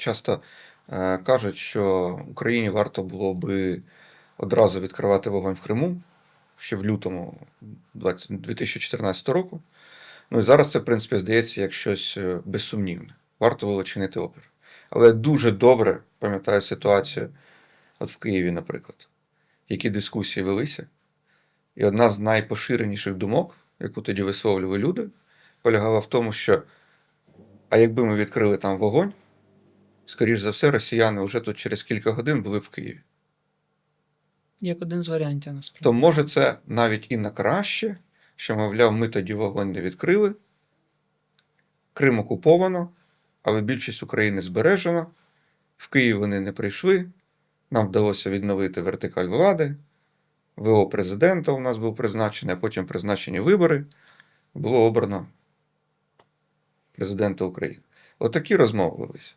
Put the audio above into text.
часто е, кажуть, що Україні варто було би одразу відкривати вогонь в Криму ще в лютому 2014 року. Ну і зараз це, в принципі, здається як щось е, безсумнівне. Варто було чинити опір. Але дуже добре пам'ятаю ситуацію, от в Києві, наприклад, які дискусії велися. І одна з найпоширеніших думок, яку тоді висловлювали люди, полягала в тому, що а якби ми відкрили там вогонь, скоріш за все, росіяни вже тут через кілька годин були в Києві. Як один з варіантів, насправді. То може це навіть і на краще, що, мовляв, ми тоді вогонь не відкрили, Крим окуповано, але більшість України збережено, в Київ вони не прийшли, нам вдалося відновити вертикаль влади, ВО президента у нас був призначений, а потім призначені вибори, було обрано президента України. Отакі розмови велися.